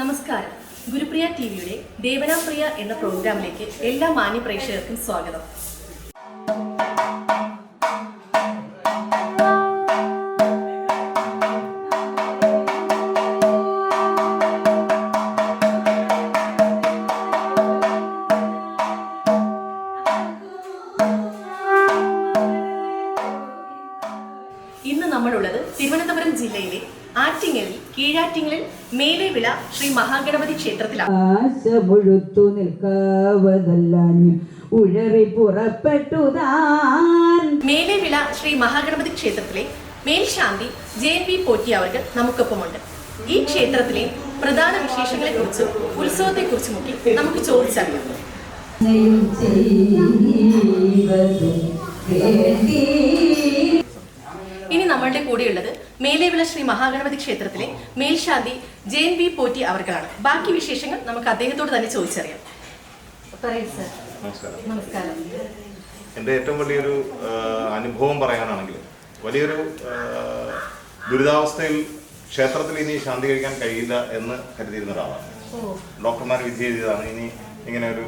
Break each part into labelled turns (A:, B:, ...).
A: നമസ്കാരം. ഗുരുപ്രിയ ടി വിയുടെ ദേവനാപ്രിയ എന്ന പ്രോഗ്രാമിലേക്ക് എല്ലാ മാന്യ പ്രേക്ഷകർക്കും സ്വാഗതം. ഇന്ന് നമ്മളുള്ളത് തിരുവനന്തപുരം ജില്ലയിലെ ആറ്റിങ്ങലിൽ കീഴാറ്റിങ്ങലിൽ മേലെവിള ശ്രീ മഹാഗണപതി ക്ഷേത്രത്തിലാണ്
B: ആശ മുഴുത്തു നിൽക്കാവതല്ലാഞ്ഞു ഉഴറി പുറപ്പെട്ടു താൻ.
A: മേലെവിള ശ്രീ മഹാഗണപതി ക്ഷേത്രത്തിലെ മേൽശാന്തി ജെ എൻ പി പോറ്റി അവർക്ക് നമുക്കൊപ്പമുണ്ട്. ഈ ക്ഷേത്രത്തിലെ പ്രധാന വിശേഷങ്ങളെ കുറിച്ചും ഉത്സവത്തെ കുറിച്ചും ഒക്കെ നമുക്ക് ചോദിച്ചറിയാം. ഇനി നമ്മളുടെ കൂടെയുള്ളത് മേലെവിള ശ്രീ മഹാഗണപതി ക്ഷേത്രത്തിലെ മേൽശാന്തി ജെ എൻ ബി പോറ്റി അവർക്കാണ്. ബാക്കി വിശേഷങ്ങൾ നമുക്ക് അദ്ദേഹത്തോട് തന്നെ ചോദിച്ചറിയാം.
C: നമസ്കാരം. എന്റെ ഏറ്റവും വലിയൊരു അനുഭവം പറയാനാണെങ്കിൽ വലിയൊരു ദുരിതാവസ്ഥയിൽ ക്ഷേത്രത്തിൽ ഇനി ശാന്തി കഴിക്കാൻ കഴിയില്ല എന്ന് കരുതിയിരുന്ന ഒരാളാണ്. ഡോക്ടർമാർ വിധി എഴുതിയതാണ് ഇനി ഇങ്ങനെ ഒരു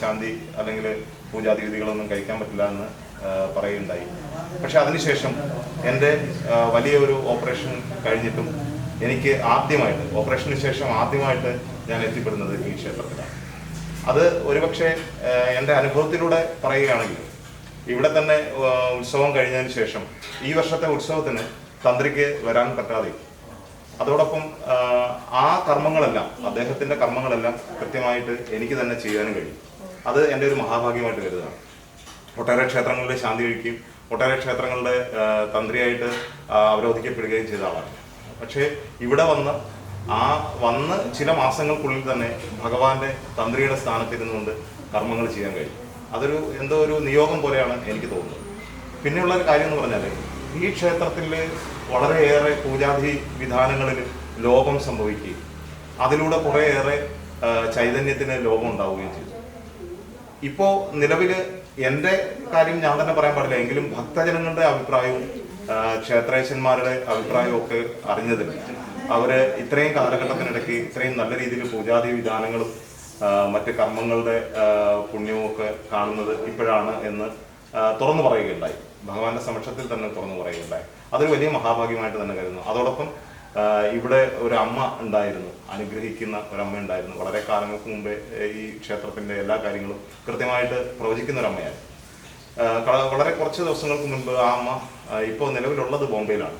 C: ശാന്തി അല്ലെങ്കിൽ പൂജാതി വിധികളൊന്നും കഴിക്കാൻ പറ്റില്ല എന്ന് പറയുകയുണ്ടായി. പക്ഷെ അതിനുശേഷം എന്റെ വലിയൊരു ഓപ്പറേഷൻ കഴിഞ്ഞിട്ടും എനിക്ക് ആദ്യമായിട്ട് ഓപ്പറേഷന് ശേഷം ആദ്യമായിട്ട് ഞാൻ എത്തിപ്പെടുന്നത് ഈ ക്ഷേത്രത്തിലാണ്. അത് ഒരുപക്ഷെ എന്റെ അനുഭവത്തിലൂടെ പറയുകയാണെങ്കിൽ ഇവിടെ തന്നെ ഉത്സവം കഴിഞ്ഞതിന് ശേഷം ഈ വർഷത്തെ ഉത്സവത്തിന് തന്ത്രിക്ക് വരാൻ പറ്റാതെ. അതോടൊപ്പം ആ, ആ കർമ്മങ്ങളെല്ലാം അദ്ദേഹത്തിന്റെ കർമ്മങ്ങളെല്ലാം കൃത്യമായിട്ട് എനിക്ക് തന്നെ ചെയ്യാനും കഴിയും. അത് എന്റെ ഒരു മഹാഭാഗ്യമായിട്ട് കരുതാണ് ഒട്ടേറെ ക്ഷേത്രങ്ങളിലെ ശാന്തി കഴിക്കുകയും ഒട്ടേറെ ക്ഷേത്രങ്ങളുടെ തന്ത്രിയായിട്ട് അവരോധിക്കപ്പെടുകയും ചെയ്ത ആളാണ്. പക്ഷേ ഇവിടെ വന്ന് ആ വന്ന് ചില മാസങ്ങൾക്കുള്ളിൽ തന്നെ ഭഗവാന്റെ തന്ത്രിയുടെ സ്ഥാനത്തിരുന്നുകൊണ്ട് കർമ്മങ്ങൾ ചെയ്യാൻ കഴിയും. അതൊരു എന്തോ ഒരു നിയോഗം പോലെയാണ് എനിക്ക് തോന്നുന്നത്. പിന്നെയുള്ള ഒരു കാര്യം എന്ന് പറഞ്ഞാൽ ഈ ക്ഷേത്രത്തിൽ വളരെയേറെ പൂജാതി വിധാനങ്ങളിൽ ലോപം സംഭവിക്കുകയും അതിലൂടെ കുറേയേറെ ചൈതന്യത്തിന് ലോപം ഉണ്ടാവുകയും ചെയ്തു. ഇപ്പോ നിലവിൽ എന്റെ കാര്യം ഞാൻ തന്നെ പറയാൻ പാടില്ല. എങ്കിലും ഭക്തജനങ്ങളുടെ അഭിപ്രായവും ക്ഷേത്രേശന്മാരുടെ അഭിപ്രായവും ഒക്കെ അറിഞ്ഞതിൽ അവർ ഇത്രയും കാലഘട്ടത്തിനിടയ്ക്ക് ഇത്രയും നല്ല രീതിയിൽ പൂജാതി വിധാനങ്ങളും മറ്റ് കർമ്മങ്ങളുടെ പുണ്യവും ഒക്കെ കാണുന്നത് ഇപ്പോഴാണ് എന്ന് തുറന്നു പറയുകയുണ്ടായി. ഭഗവാന്റെ സമക്ഷത്തിൽ തന്നെ തുറന്നു പറയുകയുണ്ടായി. അതൊരു വലിയ മഹാഭാഗ്യമായിട്ട് തന്നെ കരുതുന്നു. അതോടൊപ്പം ഇവിടെ ഒരു അമ്മ ഉണ്ടായിരുന്നു അനുഗ്രഹിക്കുന്ന ഒരമ്മ ഉണ്ടായിരുന്നു. വളരെ കാലങ്ങൾക്ക് മുമ്പേ ഈ ക്ഷേത്രത്തിന്റെ എല്ലാ കാര്യങ്ങളും കൃത്യമായിട്ട് പ്രവചിക്കുന്ന ഒരു അമ്മയായിരുന്നു വളരെ കുറച്ച് ദിവസങ്ങൾക്ക് മുൻപ് ആ അമ്മ ഇപ്പോൾ നിലവിലുള്ളത് ബോംബെയിലാണ്.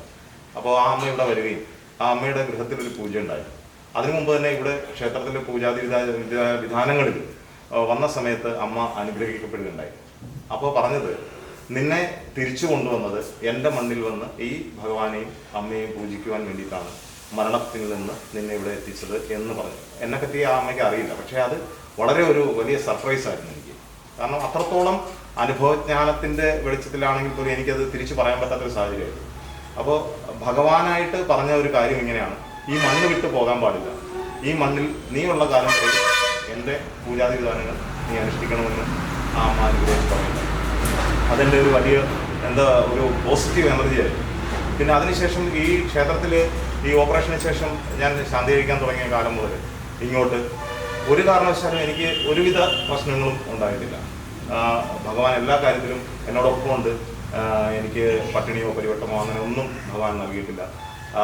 C: അപ്പോൾ ആ അമ്മ ഇവിടെ വരികയും ആ അമ്മയുടെ ഗൃഹത്തിൽ ഒരു പൂജ ഉണ്ടായിരുന്നു. അതിനു മുമ്പ് തന്നെ ഇവിടെ ക്ഷേത്രത്തിലെ പൂജാതി വിധാ വിധാ- വിധാനങ്ങളിൽ വന്ന സമയത്ത് അമ്മ അനുഗ്രഹിക്കപ്പെടുകയുണ്ടായി. അപ്പോൾ പറഞ്ഞത് നിന്നെ തിരിച്ചു കൊണ്ടുവന്നത് എന്റെ മണ്ണിൽ വന്ന് ഈ ഭഗവാനെയും അമ്മയെയും പൂജിക്കുവാൻ വേണ്ടിയിട്ടാണ് മരണത്തിൽ നിന്ന് നിന്നെ ഇവിടെ എത്തിച്ചത് എന്ന് പറഞ്ഞു. എന്നെ പറ്റി ആ അമ്മയ്ക്ക് അറിയില്ല. പക്ഷെ അത് വളരെ ഒരു വലിയ സർപ്രൈസ് ആയിരുന്നു എനിക്ക്. കാരണം അത്രത്തോളം അനുഭവജ്ഞാനത്തിന്റെ വെളിച്ചത്തിലാണെങ്കിൽ പോലും എനിക്കത് തിരിച്ചു പറയാൻ പറ്റാത്തൊരു സാഹചര്യമായിരുന്നു. അപ്പോൾ ഭഗവാനായിട്ട് പറഞ്ഞ ഒരു കാര്യം ഇങ്ങനെയാണ്. ഈ മണ്ണ് വിട്ടു പോകാൻ പാടില്ല. ഈ മണ്ണിൽ നീ ഉള്ള കാലം വരെ എന്റെ പൂജാതി വിധാനങ്ങൾ നീ അനുഷ്ഠിക്കണമെന്ന് ആ അമ്മ അനുഗ്രഹിച്ച് പറയുന്നു. അതെന്റെ ഒരു വലിയ എന്താ ഒരു പോസിറ്റീവ് എനർജി ആയിരുന്നു. പിന്നെ അതിനുശേഷം ഈ ക്ഷേത്രത്തിൽ ഈ ഓപ്പറേഷന് ശേഷം ഞാൻ ശാന്തി കഴിക്കാൻ തുടങ്ങിയ കാലം മുതൽ ഇങ്ങോട്ട് ഒരു കാരണവശാലും എനിക്ക് ഒരുവിധ പ്രശ്നങ്ങളും ഉണ്ടായിട്ടില്ല. ഭഗവാൻ എല്ലാ കാര്യത്തിലും എന്നോടൊപ്പം ഉണ്ട്. എനിക്ക് പട്ടിണിയോ പരിവട്ടമോ അങ്ങനെ ഒന്നും ഭഗവാൻ നൽകിയിട്ടില്ല.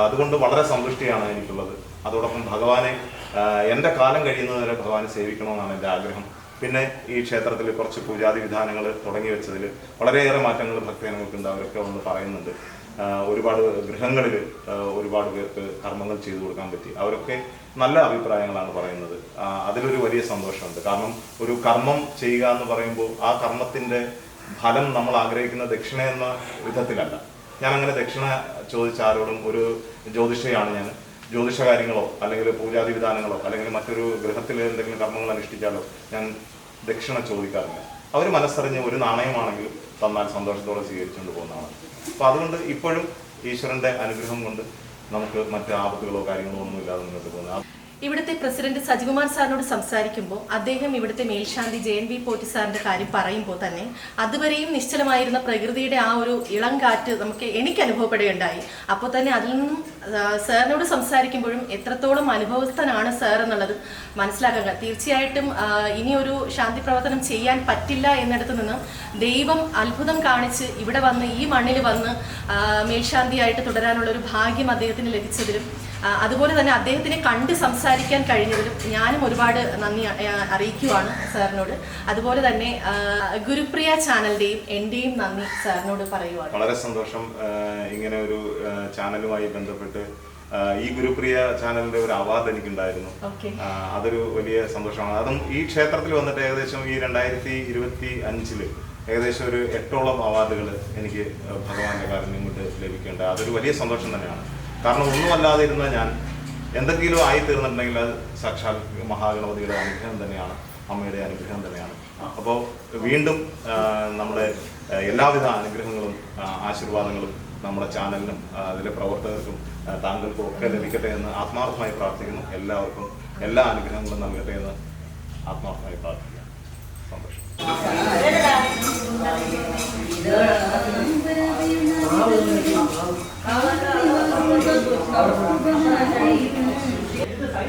C: അതുകൊണ്ട് വളരെ സന്തുഷ്ടിയാണ് എനിക്കുള്ളത്. അതോടൊപ്പം ഭഗവാനെ എന്റെ കാലം കഴിയുന്നത് വരെ ഭഗവാനെ സേവിക്കണമെന്നാണ് എന്റെ ആഗ്രഹം. പിന്നെ ഈ ക്ഷേത്രത്തിൽ കുറച്ച് പൂജാതി വിധാനങ്ങൾ തുടങ്ങി വെച്ചതിൽ വളരെയേറെ മാറ്റങ്ങൾ ഭക്തജനങ്ങൾക്കുണ്ട് അവരൊക്കെ ഒന്ന് പറയുന്നുണ്ട് ഒരുപാട് ഗൃഹങ്ങളിൽ ഒരുപാട് പേർക്ക് കർമ്മങ്ങൾ ചെയ്തു കൊടുക്കാൻ പറ്റി. അവരൊക്കെ നല്ല അഭിപ്രായങ്ങളാണ് പറയുന്നത്. അതിലൊരു വലിയ സന്തോഷമുണ്ട്. കാരണം ഒരു കർമ്മം ചെയ്യുക എന്ന് പറയുമ്പോൾ ആ കർമ്മത്തിന്റെ ഫലം നമ്മൾ ആഗ്രഹിക്കുന്ന ദക്ഷിണ എന്ന വിധത്തിലല്ല. ഞാൻ അങ്ങനെ ദക്ഷിണ ചോദിച്ച ആരോടും ഒരു ജ്യോതിഷയാണ് ഞാൻ ജ്യോതിഷ കാര്യങ്ങളോ അല്ലെങ്കിൽ പൂജാതി വിധാനങ്ങളോ അല്ലെങ്കിൽ മറ്റൊരു ഗ്രഹത്തിൽ എന്തെങ്കിലും കർമ്മങ്ങൾ അനുഷ്ഠിച്ചാലോ ഞാൻ ദക്ഷിണ ചോദിക്കാറില്ല. അവർ മനസ്സറിഞ്ഞ് ഒരു നാണയമാണെങ്കിൽ തന്നാൽ സന്തോഷത്തോടെ സ്വീകരിച്ചുകൊണ്ട് പോകുന്നതാണ്. അപ്പോൾ അതുകൊണ്ട് ഇപ്പോഴും ഈശ്വരന്റെ അനുഗ്രഹം കൊണ്ട് നമുക്ക് മറ്റ് ആപത്തുകളോ കാര്യങ്ങളോ ഒന്നും ഇല്ലാതെ മുന്നോട്ട് പോകുന്നത്
A: ഇവിടുത്തെ പ്രസിഡന്റ് സജികുമാർ സാറിനോട് സംസാരിക്കുമ്പോൾ അദ്ദേഹം ഇവിടുത്തെ മേൽശാന്തി ജെ എൻ വി പോറ്റി സാറിന്റെ കാര്യം പറയുമ്പോൾ തന്നെ അതുവരെയും നിശ്ചലമായിരുന്ന പ്രകൃതിയുടെ ആ ഒരു ഇളം കാറ്റ് നമുക്ക് എനിക്ക് അനുഭവപ്പെടുകയുണ്ടായി. അപ്പോൾ തന്നെ അതിൽ നിന്നും സാറിനോട് സംസാരിക്കുമ്പോഴും എത്രത്തോളം അനുഭവസ്ഥനാണ് സാർ എന്നുള്ളത് മനസ്സിലാക്കുക തീർച്ചയായിട്ടും ഇനിയൊരു ശാന്തി പ്രവർത്തനം ചെയ്യാൻ പറ്റില്ല എന്നിടത്ത് നിന്ന് ദൈവം അത്ഭുതം കാണിച്ച് ഇവിടെ വന്ന് ഈ മണ്ണിൽ വന്ന് മേൽശാന്തിയായിട്ട് തുടരാനുള്ള ഒരു ഭാഗ്യം അദ്ദേഹത്തിന് ലഭിച്ചതിലും അതുപോലെ തന്നെ അദ്ദേഹത്തിനെ കണ്ട് സംസാരിക്കാൻ കഴിഞ്ഞതിലും ഞാനും ഒരുപാട് നന്ദി അറിയിക്കുവാണ് സാറിനോട്. അതുപോലെ തന്നെ ഗുരുപ്രിയ ചാനലിന്റെയും എന്റെയും നന്ദി സാറിനോട് പറയുവാണ്.
C: വളരെ സന്തോഷം ഇങ്ങനെ ഒരു ചാനലുമായി ബന്ധപ്പെട്ട് ഈ ഗുരുപ്രിയ ചാനലിന്റെ ഒരു അവാർഡ് എനിക്കുണ്ടായിരുന്നു. അതൊരു വലിയ സന്തോഷമാണ്. അതും ഈ ക്ഷേത്രത്തിൽ വന്നിട്ട് ഏകദേശം ഈ രണ്ടായിരത്തി ഇരുപത്തി അഞ്ചിൽ ഏകദേശം ഒരു എട്ടോളം അവാർഡുകൾ എനിക്ക് ഭഗവാന്റെ കാരണം ഇങ്ങോട്ട് ലഭിക്കേണ്ട അതൊരു വലിയ സന്തോഷം തന്നെയാണ്. കാരണം ഒന്നുമല്ലാതെ ഇരുന്ന ഞാൻ എന്തെങ്കിലും ആയി തീർന്നിട്ടുണ്ടെങ്കിൽ അത് സാക്ഷാൽ മഹാഗണപതിയുടെ അനുഗ്രഹം തന്നെയാണ് അമ്മയുടെ അനുഗ്രഹം തന്നെയാണ്. അപ്പോൾ വീണ്ടും നമ്മുടെ എല്ലാവിധ അനുഗ്രഹങ്ങളും ആശീർവാദങ്ങളും നമ്മുടെ ചാനലിനും അതിലെ പ്രവർത്തകർക്കും താങ്കൾക്കും ഒക്കെ ലഭിക്കട്ടെ എന്ന് ആത്മാർത്ഥമായി പ്രാർത്ഥിക്കുന്നു. എല്ലാവർക്കും എല്ലാ അനുഗ്രഹങ്ങളും നൽകട്ടെ എന്ന് ആത്മാർത്ഥമായി പ്രാർത്ഥിക്കുന്നു. സന്തോഷം.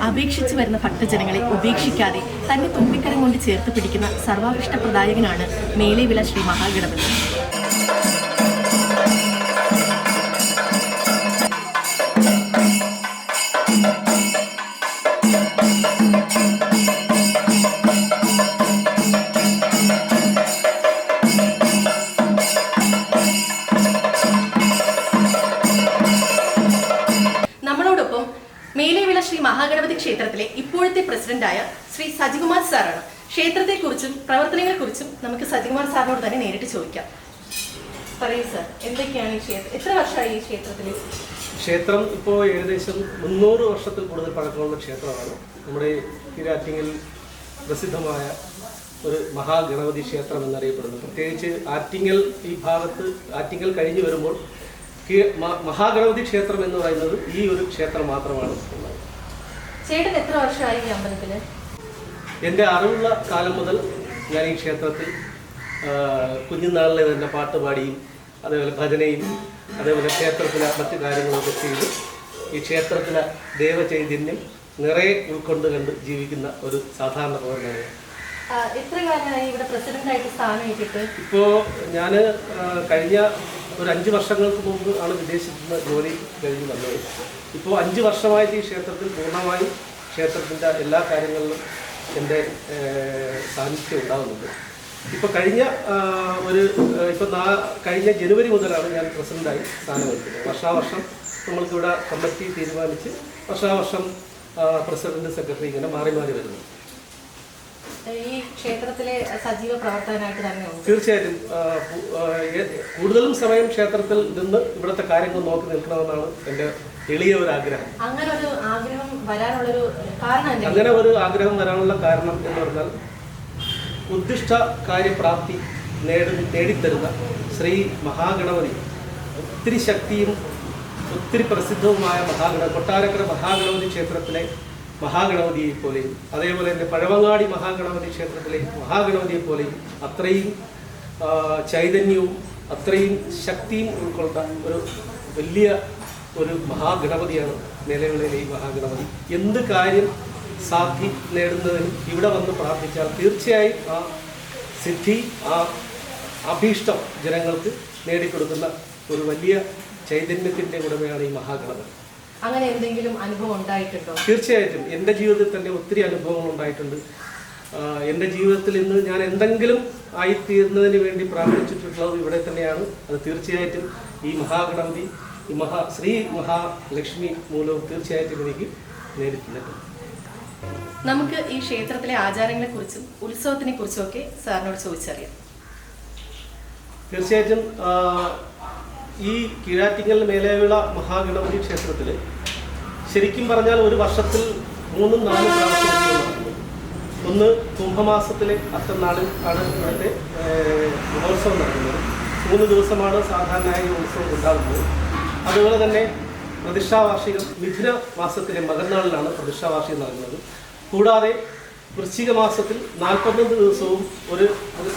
A: അപേക്ഷിച്ചു വരുന്ന ഭക്തജനങ്ങളെ ഉപേക്ഷിക്കാതെ തന്റെ തുമ്പിക്കരം കൊണ്ട് ചേർത്ത് പിടിക്കുന്ന സർവാഭിഷ്ട പ്രദായകനാണ് മേലേവില ശ്രീ മഹാഗണപതി. മഹാഗണപതി ക്ഷേത്രത്തിലെ ഇപ്പോഴത്തെ പ്രസിഡന്റായ ശ്രീ സജികുമാർ സാറാണ്. ക്ഷേത്രത്തെക്കുറിച്ചും പ്രവർത്തനങ്ങളെക്കുറിച്ചും നമുക്ക് സജികുമാർ സാറിനോട് തന്നെ നേരിട്ട് ചോദിക്കാം. പറയൂ സാർ എന്തൊക്കെയാണ് ഈ ക്ഷേത്രം എത്ര വർഷമായി ഈ ക്ഷേത്രത്തിൽ
D: ക്ഷേത്രം ഇപ്പോൾ ഏകദേശം മുന്നൂറ് വർഷത്തിൽ കൂടുതൽ പഴക്കമുള്ള ക്ഷേത്രമാണ്. നമ്മുടെ കീരാറ്റിങ്ങിൽ പ്രസിദ്ധമായ ഒരു മഹാഗണപതി ക്ഷേത്രം എന്നറിയപ്പെടുന്നു പ്രത്യേകിച്ച് ആറ്റിങ്ങൽ ഈ ഭാഗത്ത് ആറ്റിങ്ങൽ കഴിഞ്ഞു വരുമ്പോൾ മഹാഗണപതി ക്ഷേത്രം എന്ന് പറയുന്നത് ഈ ഒരു ക്ഷേത്രം മാത്രമാണ്.
A: ചേട്ടൻ എത്ര വർഷമായി ഈ അമ്പലത്തിൽ?
D: എന്റെ അറിവുള്ള കാലം മുതൽ ഞാൻ ഈ ക്ഷേത്രത്തിൽ കുഞ്ഞുനാളിലെ തന്നെ പാട്ട് പാടിയും അതേപോലെ ഭജനയും അതേപോലെ ക്ഷേത്രത്തിലെ മറ്റു കാര്യങ്ങളൊക്കെ ചെയ്ത് ഈ ക്ഷേത്രത്തിലെ ദേവചൈതന്യം നിറയെ ഉൾക്കൊണ്ട് കണ്ട് ജീവിക്കുന്ന ഒരു സാധാരണ പൗരനാണ്
A: എത്ര കാലമായി ഇവിടെ പ്രസിഡന്റായിട്ട് സ്ഥാനം ഏറ്റിട്ട്?
D: ഇപ്പോൾ ഞാൻ കഴിഞ്ഞ ഒരു അഞ്ച് വർഷങ്ങൾക്ക് മുമ്പ് ആണ് വിദേശത്ത് നിന്ന് ജോലി കഴിഞ്ഞ് വന്നത്. ഇപ്പോൾ അഞ്ച് വർഷമായിട്ട് ഈ ക്ഷേത്രത്തിൽ പൂർണമായും ക്ഷേത്രത്തിന്റെ എല്ലാ കാര്യങ്ങളിലും എന്റെ സാന്നിധ്യം ഉണ്ടാകുന്നുണ്ട് ഇപ്പോൾ കഴിഞ്ഞ ഒരു ഇപ്പോൾ നാ കഴിഞ്ഞ ജനുവരി മുതലാണ് ഞാൻ പ്രസിഡന്റായി സ്ഥാനമേൽക്കുന്നത് വർഷാവർഷം നമ്മൾക്കിവിടെ കമ്മിറ്റി തീരുമാനിച്ച് വർഷാവർഷം പ്രസിഡന്റ് സെക്രട്ടറി ഇങ്ങനെ മാറി മാറി വരുന്നു.
A: ഈ ക്ഷേത്രത്തിലെ സജീവ പ്രവർത്തകനായിട്ട് തന്നെ
D: തീർച്ചയായിട്ടും കൂടുതലും സമയം ക്ഷേത്രത്തിൽ നിന്ന് ഇവിടുത്തെ കാര്യങ്ങൾ നോക്കി നിൽക്കണമെന്നാണ് എന്റെ എളിയ ഒരു ആഗ്രഹം.
A: അങ്ങനെ ഒരു ആഗ്രഹം വരാനുള്ളൊരു കാരണം
D: അങ്ങനെ ഒരു ആഗ്രഹം വരാനുള്ള കാരണം എന്ന് പറഞ്ഞാൽ ഉദ്ദിഷ്ട കാര്യപ്രാപ്തി നേടി നേടിത്തരുന്ന ശ്രീ മഹാഗണപതി ഒത്തിരി ശക്തിയും ഒത്തിരി പ്രസിദ്ധവുമായ മഹാഗണ കൊട്ടാരക്കര മഹാഗണപതി ക്ഷേത്രത്തിലെ മഹാഗണപതിയെ പോലെയും അതേപോലെ തന്നെ പഴവങ്ങാടി മഹാഗണപതി ക്ഷേത്രത്തിലെ മഹാഗണപതിയെ പോലെയും അത്രയും ചൈതന്യവും അത്രയും ശക്തിയും ഉൾക്കൊണ്ട ഒരു വലിയ ഒരു മഹാഗണപതിയാണ് നിലവിളിയിലെ ഈ മഹാഗണപതി. എന്ത് കാര്യം സാധി നേടുന്നതിന് ഇവിടെ വന്ന് പ്രാർത്ഥിച്ചാൽ തീർച്ചയായും ആ സിദ്ധി ആ അഭീഷ്ടം ജനങ്ങൾക്ക് നേടിക്കൊടുക്കുന്ന ഒരു വലിയ ചൈതന്യത്തിന്റെ ഉടമയാണ് ഈ മഹാഗണപതി.
A: അങ്ങനെ എന്തെങ്കിലും അനുഭവം ഉണ്ടായിട്ടുണ്ടോ?
D: തീർച്ചയായിട്ടും. എന്റെ ജീവിതത്തിൽ തന്നെ ഒത്തിരി അനുഭവങ്ങൾ ഉണ്ടായിട്ടുണ്ട്. എന്റെ എന്റെ ജീവിതത്തിൽ ഇന്ന് ഞാൻ എന്തെങ്കിലും ആയിത്തീരുന്നതിന് വേണ്ടി പ്രാർത്ഥിച്ചിട്ടുള്ളത് ഇവിടെ തന്നെയാണ്. അത് തീർച്ചയായിട്ടും ഈ മഹാഗണപതി ഈ മഹാ ശ്രീ മഹാലക്ഷ്മി മൂലവും തീർച്ചയായിട്ടും എനിക്ക് നേരിട്ടുണ്ട്.
A: നമുക്ക് ഈ ക്ഷേത്രത്തിലെ ആചാരങ്ങളെ കുറിച്ചും ഉത്സവത്തിനെ കുറിച്ചും ഒക്കെ സാറിനോട് ചോദിച്ചറിയാം.
D: തീർച്ചയായിട്ടും ഈ കീഴാറ്റിങ്ങൽ മേലേവിള മഹാഗണപതി ക്ഷേത്രത്തിൽ ശരിക്കും പറഞ്ഞാൽ ഒരു വർഷത്തിൽ മൂന്നും നാലും പ്രാവശ്യം ഒന്ന് കുംഭമാസത്തിലെ അത്തനാളിൽ ആണ് ഇവിടുത്തെ മഹോത്സവം നടക്കുന്നത്. മൂന്ന് ദിവസമാണ് സാധാരണയായി ഉത്സവം ഉണ്ടാകുന്നത് അതുപോലെ തന്നെ പ്രതിഷ്ഠാവാർഷികം മിഥുന മാസത്തിലെ മകന്നാളിലാണ് പ്രതിഷ്ഠാവാർഷികം നടക്കുന്നത്. കൂടാതെ വൃശ്ചിക മാസത്തിൽ നാൽപ്പത്തൊന്ന് ദിവസവും ഒരു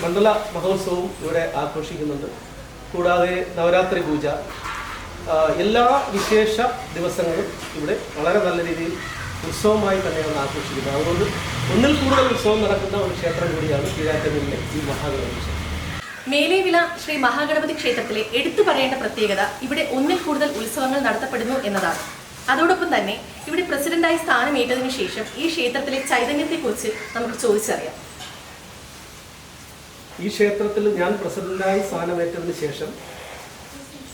D: മണ്ഡല മഹോത്സവവും ഇവിടെ ആഘോഷിക്കുന്നുണ്ട്. കൂടാതെ നവരാത്രി പൂജ എല്ലാ വിശേഷ ദിവസങ്ങളും ഇവിടെ വളരെ നല്ല രീതിയിൽ ഉത്സവമായി തന്നെയാണ് ആഘോഷിക്കുന്നത്. അതുകൊണ്ട് ഒന്നിൽ കൂടുതൽ ഉത്സവം നടക്കുന്ന ഒരു ക്ഷേത്രം കൂടിയാണ് കീഴാറ്റൂരിലെ ഈ മഹാഗണപതി ക്ഷേത്രം.
A: മേലേവില ശ്രീ മഹാഗണപതി ക്ഷേത്രത്തിലെ എടുത്തു പറയേണ്ട പ്രത്യേകത ഇവിടെ ഒന്നിൽ കൂടുതൽ ഉത്സവങ്ങൾ നടത്തപ്പെടുന്നു എന്നതാണ്. അതോടൊപ്പം തന്നെ ഇവിടെ പ്രസിഡന്റായി സ്ഥാനമേറ്റതിനു ശേഷം ഈ ക്ഷേത്രത്തിലെ ചൈതന്യത്തെക്കുറിച്ച് നമുക്ക് ചോദിച്ചറിയാം.
D: ഈ ക്ഷേത്രത്തിൽ ഞാൻ പ്രസിഡന്റായി സ്ഥാനമേറ്റതിന് ശേഷം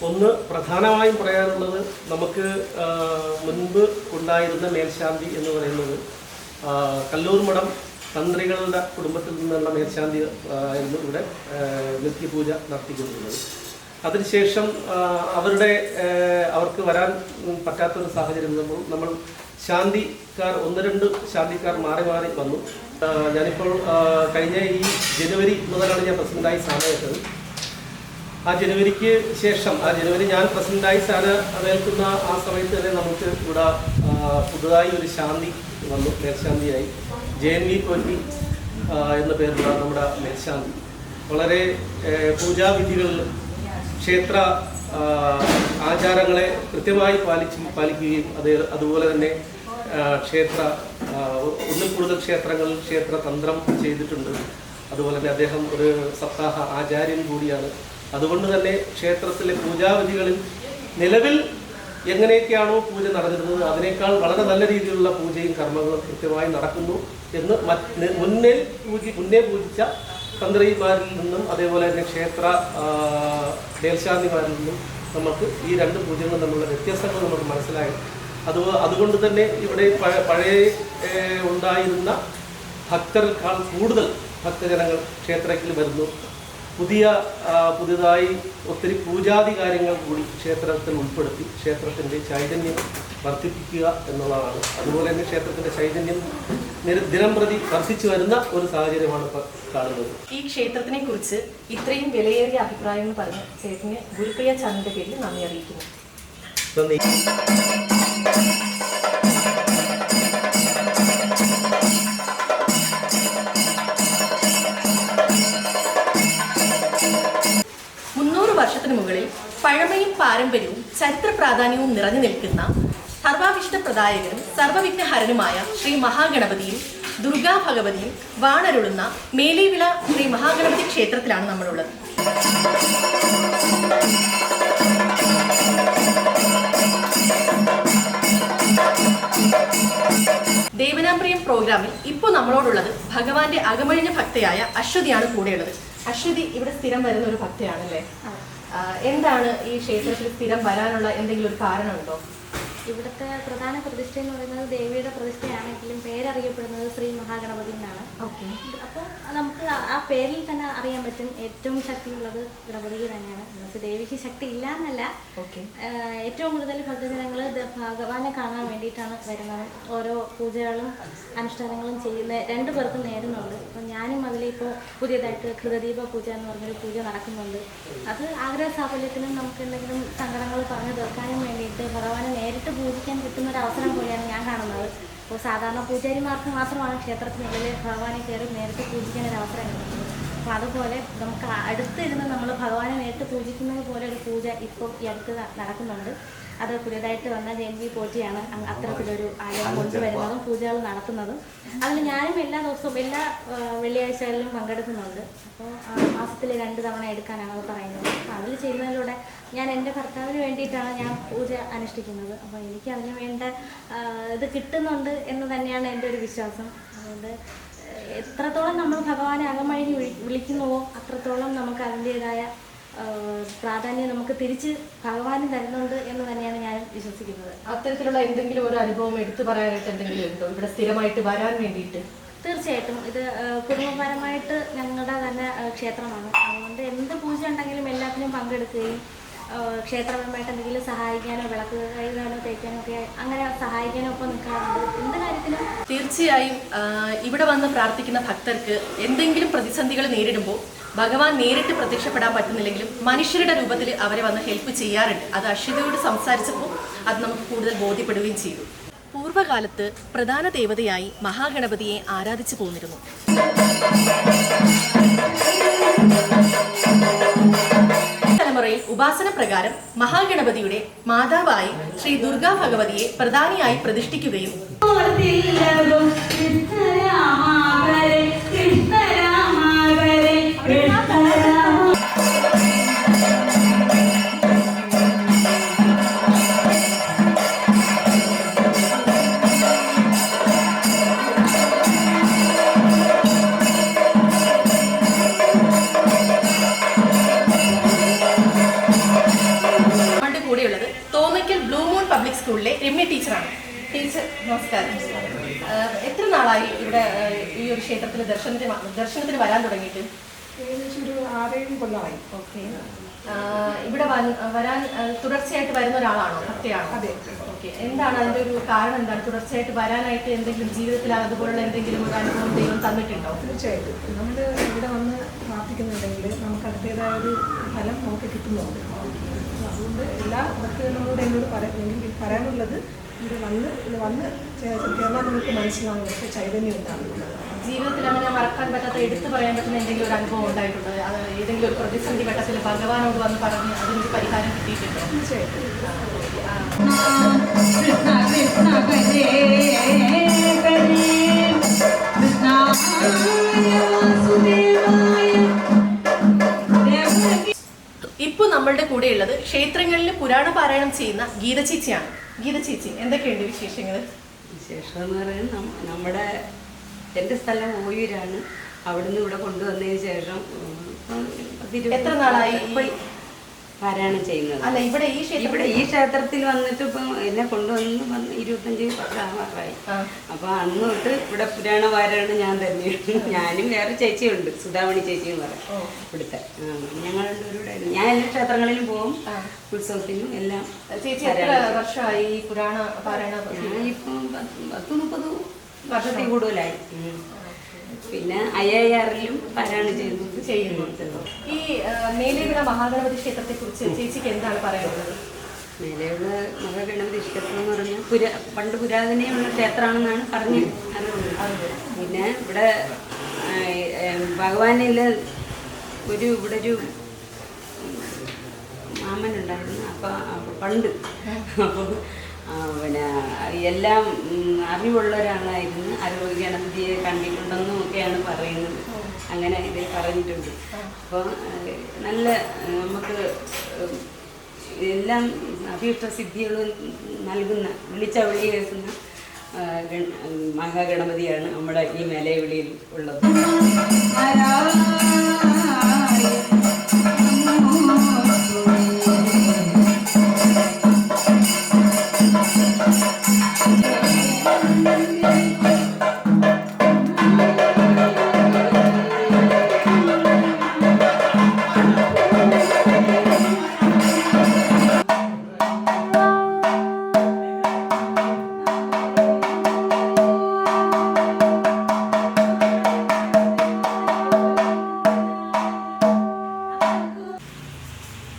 D: ഒന്ന് പ്രധാനമായും പറയാനുള്ളത് നമുക്ക് മുൻപ് ഉണ്ടായിരുന്ന മേൽശാന്തി എന്ന് പറയുന്നത് കല്ലൂർ മഠം തന്ത്രികളുടെ കുടുംബത്തിൽ നിന്നുള്ള മേൽശാന്തി ആയിരുന്നു ഇവിടെ നിത്യപൂജ നടത്തിക്കൊണ്ടിരുന്നത്. അതിനുശേഷം അവരുടെ അവർക്ക് വരാൻ പറ്റാത്തൊരു സാഹചര്യം നമ്മൾ നമ്മൾ ശാന്തിക്കാർ ഒന്ന് രണ്ട് ശാന്തിക്കാർ മാറി മാറി വന്നു. ഞാനിപ്പോൾ കഴിഞ്ഞ ഈ ജനുവരി മുതലാണ് ഞാൻ പ്രസിഡന്റായി സ്ഥാനമേറ്റത് ആ ജനുവരിക്ക് ശേഷം ആ ജനുവരി ഞാൻ പ്രസിഡന്റായി സ്ഥാനമേൽക്കുന്ന ആ സമയത്ത് തന്നെ നമുക്ക് ഇവിടെ പുതുതായി ഒരു ശാന്തി വന്നു മേൽശാന്തിയായി. ജെ എൻ വി കോറ്റി എന്ന പേരിലാണ് നമ്മുടെ മേൽശാന്തി. വളരെ പൂജാവിധികളിൽ ക്ഷേത്ര ആചാരങ്ങളെ കൃത്യമായി പാലിച്ച് പാലിക്കുകയും അതേ അതുപോലെ തന്നെ ക്ഷേത്ര ഒന്നിൽ കൂടുതൽ ക്ഷേത്രങ്ങളിൽ ക്ഷേത്ര തന്ത്രം ചെയ്തിട്ടുണ്ട്. അതുപോലെ തന്നെ അദ്ദേഹം ഒരു സപ്താഹ ആചാര്യൻ കൂടിയാണ്. അതുകൊണ്ട് തന്നെ ക്ഷേത്രത്തിലെ പൂജാവിധികളിൽ നിലവിൽ എങ്ങനെയൊക്കെയാണോ പൂജ നടന്നിരുന്നത് അതിനേക്കാൾ വളരെ നല്ല രീതിയിലുള്ള പൂജയും കർമ്മങ്ങളും കൃത്യമായി നടക്കുന്നു എന്ന് മുന്നേ പൂജി മുന്നേ പൂജിച്ച തന്ത്രിമാരിൽ നിന്നും അതേപോലെ തന്നെ ക്ഷേത്ര മേൽശാന്തിമാരിൽ നിന്നും നമുക്ക് ഈ രണ്ട് പൂജകളും തമ്മിലുള്ള വ്യത്യാസങ്ങൾ നമുക്ക് മനസ്സിലായി. അത് അതുകൊണ്ട് തന്നെ ഇവിടെ പഴയ ഉണ്ടായിരുന്ന ഭക്തർക്കാൾ കൂടുതൽ ഭക്തജനങ്ങൾ ക്ഷേത്രത്തിൽ വരുന്നു. പുതിയ പുതുതായി പുതിയതായി ഒത്തിരി പൂജാതി കാര്യങ്ങൾ കൂടി ക്ഷേത്രത്തിൽ ഉൾപ്പെടുത്തി ക്ഷേത്രത്തിന്റെ ചൈതന്യം വർദ്ധിപ്പിക്കുക എന്നുള്ളതാണ്. അതുപോലെ തന്നെ ക്ഷേത്രത്തിന്റെ ചൈതന്യം ദിനം പ്രതി വർദ്ധിച്ചു വരുന്ന ഒരു സാഹചര്യമാണ് ഇപ്പോൾ കാണുന്നത്.
A: ഈ ക്ഷേത്രത്തിനെ കുറിച്ച് ഇത്രയും വിലയേറിയ അഭിപ്രായങ്ങൾ പറഞ്ഞ ചേട്ടന് ഗുരുപ്രിയ ചാനലിന്റെ പേരിൽ നന്ദി അറിയിക്കുന്നു.
D: നന്ദി.
A: പഴമയും പാരമ്പര്യവും ചരിത്ര പ്രാധാന്യവും നിറഞ്ഞു നിൽക്കുന്ന സർവാവിഷ്ടപ്രദായകനും സർവവിഘ്നഹരനുമായ ശ്രീ മഹാഗണപതിയും ദുർഗാ ഭഗവതിയും വാണരുളുന്ന മേലേവിള ശ്രീ മഹാഗണപതി ക്ഷേത്രത്തിലാണ് നമ്മളുള്ളത്. ദേവനാമ്പ്രിയം പ്രോഗ്രാമിൽ ഇപ്പോൾ നമ്മളോടുള്ളത് ഭഗവാന്റെ അകമഴിഞ്ഞ ഭക്തയായ അശ്വതിയാണ് കൂടെയുള്ളത്. അശ്വതി ഇവിടെ സ്ഥിരം വരുന്ന ഒരു ഭക്തയാണല്ലേ? എന്താണ് ഈ ക്ഷേത്രത്തിൽ സ്ഥിരം വരാനുള്ള എന്തെങ്കിലും ഒരു കാരണമുണ്ടോ?
E: ഇവിടുത്തെ പ്രധാന പ്രതിഷ്ഠ എന്ന് പറയുന്നത് ദേവിയുടെ പ്രതിഷ്ഠയാണെങ്കിലും പേരറിയപ്പെടുന്നത് ശ്രീ മഹാഗണപതി എന്നാണ്.
A: ഓക്കെ.
E: അപ്പോൾ നമുക്ക് ആ- പേരിൽ തന്നെ അറിയാൻ പറ്റും ഏറ്റവും ശക്തിയുള്ളത് ഗണപതി തന്നെയാണ്. നമുക്ക് ദേവിക്ക് ശക്തി ഇല്ല എന്നല്ല.
A: ഓക്കെ.
E: ഏറ്റവും കൂടുതൽ ഭക്തജനങ്ങൾ ഭഗവാനെ കാണാൻ വേണ്ടിയിട്ടാണ് വരുന്നത്. ഓരോ പൂജകളും അനുഷ്ഠാനങ്ങളും ചെയ്യുന്ന രണ്ടു പേർക്കും നേരുന്നുണ്ട്. അപ്പം ഞാനും അതിലിപ്പോൾ പുതിയതായിട്ട് കൃതദീപ പൂജ എന്ന് പറഞ്ഞൊരു പൂജ നടക്കുന്നുണ്ട്. അത് ആഗ്രഹ സാഫല്യത്തിനും നമുക്ക് എന്തെങ്കിലും സങ്കടങ്ങൾ പറഞ്ഞു തീർക്കാനും വേണ്ടിയിട്ട് ഭഗവാനെ നേരിട്ട് പൂജിക്കാൻ കിട്ടുന്ന ഒരു അവസരം കൂടിയാണ് ഞാൻ കാണുന്നത്. അപ്പോൾ സാധാരണ പൂജാരിമാർക്ക് മാത്രമാണ് ക്ഷേത്രത്തിനുള്ളിൽ ഭഗവാനെ കയറി നേരിട്ട് പൂജിക്കാൻ ഒരു അവസരം കിട്ടുന്നത്. അപ്പോൾ അതുപോലെ നമുക്ക് അടുത്തിരുന്ന് നമ്മൾ ഭഗവാനെ നേരിട്ട് പൂജിക്കുന്നത് പോലെ ഒരു പൂജ ഇപ്പോൾ ഈ അടുത്ത് നടക്കുന്നുണ്ട്. അത് പുതിയതായിട്ട് വന്ന ജെൻ വി പോറ്റിയാണ് അത്തരത്തിലൊരു ആലയം കൊണ്ടുവരുന്നതും പൂജകൾ നടത്തുന്നതും. അതിൽ ഞാനും എല്ലാ ദിവസവും എല്ലാ വെള്ളിയാഴ്ചകളിലും പങ്കെടുക്കുന്നുണ്ട്. അപ്പോൾ മാസത്തിൽ രണ്ട് തവണ എടുക്കാനാണ് അവർ പറയുന്നത്. അപ്പോൾ അതിൽ ചെയ്യുന്നതിലൂടെ ഞാൻ എന്റെ ഭർത്താവിന് വേണ്ടിയിട്ടാണ് ഞാൻ പൂജ അനുഷ്ഠിക്കുന്നത്. അപ്പോൾ എനിക്ക് അതിന് വേണ്ട ഇത് കിട്ടുന്നുണ്ട് എന്ന് തന്നെയാണ് എന്റെ ഒരു വിശ്വാസം. അതുകൊണ്ട് എത്രത്തോളം നമ്മൾ ഭഗവാനെ അകമഴിഞ്ഞ് വിളിക്കുന്നുവോ അത്രത്തോളം നമുക്ക് അതിന്റെതായ പ്രാധാന്യം നമുക്ക് തിരിച്ച് ഭഗവാന് തരുന്നുണ്ട് എന്ന് തന്നെയാണ് ഞാൻ വിശ്വസിക്കുന്നത്.
A: അത്തരത്തിലുള്ള എന്തെങ്കിലും ഒരു അനുഭവം എടുത്തു പറയാനായിട്ട് എന്തെങ്കിലും ഉണ്ടോ? ഇവിടെ സ്ഥിരമായിട്ട് വരാൻ വേണ്ടിയിട്ട്.
E: തീർച്ചയായിട്ടും. ഇത് കുടുംബപരമായിട്ട് ഞങ്ങളുടെ തന്നെ ക്ഷേത്രമാണ്. അതുകൊണ്ട് എന്ത് പൂജ ഉണ്ടെങ്കിലും എല്ലാത്തിനും പങ്കെടുക്കുകയും ക്ഷേത്രപരമായിട്ട് എന്തെങ്കിലും സഹായിക്കാനോ വിളക്ക് കഴുകാനോ തേക്കാനോ ഒക്കെ അങ്ങനെ സഹായിക്കാനോ ഒപ്പം നിൽക്കാറുണ്ട്. എന്ത് കാര്യത്തിലും
A: തീർച്ചയായും ഇവിടെ വന്ന് പ്രാർത്ഥിക്കുന്ന ഭക്തർക്ക് എന്തെങ്കിലും പ്രതിസന്ധികൾ നേരിടുമ്പോൾ ഭഗവാൻ നേരിട്ട് പ്രത്യക്ഷപ്പെടാൻ പറ്റുന്നില്ലെങ്കിലും മനുഷ്യരുടെ രൂപത്തിൽ അവരെ വന്ന് ഹെൽപ്പ് ചെയ്യാറുണ്ട്. അത് അശ്വതിയോട് സംസാരിച്ചപ്പോൾ അത് നമുക്ക് കൂടുതൽ ബോധ്യപ്പെടുകയും ചെയ്തു. പൂർവകാലത്ത് പ്രധാന ദേവതയായി മഹാഗണപതിയെ ആരാധിച്ചു പോന്നിരുന്നു. തലമുറയിൽ ഉപാസന പ്രകാരം മഹാഗണപതിയുടെ മാതാവായി ശ്രീ ദുർഗാ ഭഗവതിയെ പ്രധാനിയായി പ്രതിഷ്ഠിക്കുകയും ടീച്ചറാണ്. ടീച്ചർ നമസ്കാരം. എത്ര നാളായി ഇവിടെ ഈ ഒരു ക്ഷേത്രത്തിൽ ദർശനത്തിന് ദർശനത്തിന് വരാൻ തുടങ്ങിയിട്ട്?
F: കൊല്ലമായി.
A: ഓക്കെ. ഇവിടെ വരാൻ തുടർച്ചയായിട്ട് വരുന്ന ഒരാളാണോ? ഭക്തിയാണോ?
F: അതെ.
A: ഓക്കെ. എന്താണ് അതിന്റെ ഒരു കാരണം എന്താണ്? തുടർച്ചയായിട്ട് വരാനായിട്ട് എന്തെങ്കിലും ജീവിതത്തിൽ അതുപോലുള്ള എന്തെങ്കിലും ഒരു അനുഭവം ദൈവം തന്നിട്ടുണ്ടോ?
F: തീർച്ചയായിട്ടും. നമ്മൾ ഇവിടെ വന്ന് പ്രാർത്ഥിക്കുന്നുണ്ടെങ്കിൽ നമുക്ക് അതിന്റെതായ ഒരു ഫലം നമുക്ക് കിട്ടുന്നുണ്ട്. അതുകൊണ്ട് എല്ലാ എന്നോട് പറയാൻ എനിക്ക് പറയാനുള്ളത് ഇത് വന്ന് ഇത് വന്ന് ചേർന്നാൽ നിങ്ങൾക്ക് മനസ്സിലാവുന്ന ചൈതന്യം ഉണ്ടാകുന്നത്
A: ജീവിതത്തിൽ അങ്ങനെ മറക്കാൻ പറ്റാത്ത എടുത്തു പറയാൻ പറ്റുന്ന എന്തെങ്കിലും ഒരു അനുഭവം ഉണ്ടായിട്ടുണ്ട് അത് ഏതെങ്കിലും ഒരു പ്രതിസന്ധി ഘട്ടത്തിൽ ഭഗവാനോട് വന്ന് പറഞ്ഞ് അതിനൊരു പരിഹാരം കിട്ടിയിട്ടുണ്ടോ
F: തീർച്ചയായിട്ടും
A: ഇപ്പോൾ നമ്മളുടെ കൂടെയുള്ളത് ക്ഷേത്രങ്ങളിൽ പുരാണ പാരായണം ചെയ്യുന്ന ഗീത ചേച്ചിയാണ് ഗീത ചേച്ചി എന്തൊക്കെയുണ്ട് വിശേഷങ്ങൾ
G: വിശേഷം എന്ന് പറയുന്നത് നമ്മുടെ എന്റെ സ്ഥലം ഓയൂരാണ്. അവിടുന്ന് ഇവിടെ കൊണ്ടുവന്നതിന് ശേഷം
A: എത്ര നാളായി?
G: പാരായണം ചെയ്യുന്നത്.
A: അല്ല ഇവിടെ ഈ
G: ഇവിടെ ഈ ക്ഷേത്രത്തിൽ വന്നിട്ട് ഇപ്പം എന്നെ കൊണ്ടുവന്ന് വന്ന് ഇരുപത്തഞ്ച് വർഷമായി. അപ്പൊ അന്ന് തൊട്ട് ഇവിടെ പുരാണ പാരായണം ഞാൻ തന്നെ ഞാനും വേറെ ചേച്ചിയുണ്ട് സുധാമണി ചേച്ചി എന്ന് പറയും ഇവിടുത്തെ. ഞങ്ങളുടെ ഒരു ഞാൻ എല്ലാ ക്ഷേത്രങ്ങളിലും പോകും. ഉത്സവത്തിനും എല്ലാം
A: ചേച്ചി വർഷമായി പുരാണ പാരായണ
G: ഇപ്പം പത്ത് മുപ്പത് വർഷത്തിൽ കൂടുതലായി. പിന്നെ ഐ ഐ ആറിലും പാരായണം ചെയ്യുന്നത്.
A: ചെയ്യുന്നുണ്ട് ഈ മേലേവിള മഹാഗണപതി ക്ഷേത്രത്തെ കുറിച്ച് ചേച്ചിക്ക് എന്താണ് പറയുന്നത്
G: മേലേവിള മഹാഗണപതി ക്ഷേത്രം എന്ന് പറഞ്ഞാൽ പുര പണ്ട് പുരാതനയുള്ള ക്ഷേത്രമാണെന്നാണ് പറഞ്ഞ് അറിവുള്ളത് പിന്നെ ഇവിടെ ഭഗവാനിൽ ഒരു ഇവിടെ ഒരു മാമനുണ്ടായിരുന്നു. അപ്പം പണ്ട്. അപ്പോൾ പിന്നെ എല്ലാം ഉം, അറിവുള്ള ഒരാളായിരുന്നു അറിവ് കണ്ടിട്ടുണ്ടെന്നും ഒക്കെയാണ് പറയുന്നത്. അങ്ങനെ ഇതിൽ പറഞ്ഞിട്ടുണ്ട്. അപ്പോൾ നല്ല നമുക്ക് എല്ലാം അഭീഷ്ട സിദ്ധികളും നൽകുന്ന വിളിച്ച വിളി കേൾക്കുന്ന മഹാഗണപതിയാണ് നമ്മുടെ ഈ മേലവിളിയിൽ ഉള്ളത്.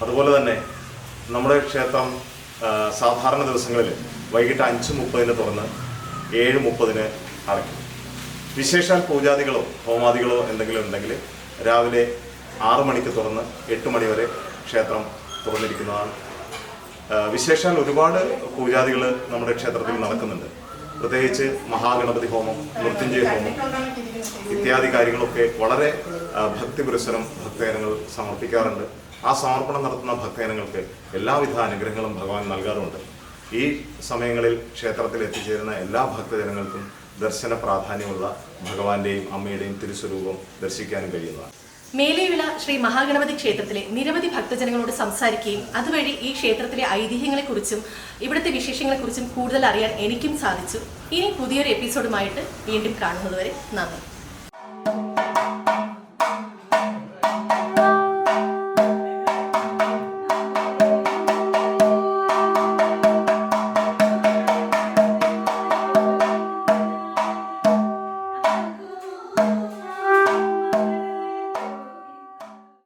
C: അതുപോലെ തന്നെ നമ്മുടെ ക്ഷേത്രം സാധാരണ ദിവസങ്ങളിൽ വൈകിട്ട് അഞ്ച് മുപ്പതിന് തുറന്ന് ഏഴ് മുപ്പതിന് അടയ്ക്കും. വിശേഷാൽ പൂജാദികളോ ഹോമാദികളോ എന്തെങ്കിലും ഉണ്ടെങ്കിൽ രാവിലെ ആറ് മണിക്ക് തുറന്ന് എട്ട് മണി വരെ ക്ഷേത്രം തുറന്നിരിക്കുന്നതാണ്. വിശേഷാൽ ഒരുപാട് പൂജാദികൾ നമ്മുടെ ക്ഷേത്രത്തിൽ നടക്കുന്നുണ്ട്. പ്രത്യേകിച്ച് മഹാഗണപതി ഹോമം മൃത്യുഞ്ജയ ഹോമം ഇത്യാദി കാര്യങ്ങളൊക്കെ വളരെ ഭക്തി ഭക്തിപുരസരം ഭക്തജനങ്ങൾ സമർപ്പിക്കാറുണ്ട്. ആ സമർപ്പണം നടത്തുന്ന ഭക്തജനങ്ങൾക്ക് എല്ലാവിധ അനുഗ്രഹങ്ങളും ഭഗവാൻ നൽകാറുണ്ട് ഈ സമയങ്ങളിൽ ക്ഷേത്രത്തിൽ എത്തിച്ചേരുന്ന എല്ലാ ഭക്തജനങ്ങൾക്കും ദർശന പ്രാധാന്യമുള്ള ഭഗവാന്റെയും അമ്മയുടെയും തിരുസ്വരൂപം ദർശിക്കാനും കഴിയുന്നതാണ്.
A: മേലേവിള ശ്രീ മഹാഗണപതി ക്ഷേത്രത്തിലെ നിരവധി ഭക്തജനങ്ങളോട് സംസാരിക്കുകയും അതുവഴി ഈ ക്ഷേത്രത്തിലെ ഐതിഹ്യങ്ങളെക്കുറിച്ചും ഇവിടുത്തെ വിശേഷങ്ങളെക്കുറിച്ചും കൂടുതൽ അറിയാൻ എനിക്കും സാധിച്ചു. ഇനി പുതിയൊരു എപ്പിസോഡുമായിട്ട് വീണ്ടും കാണുന്നതുവരെ നന്ദി.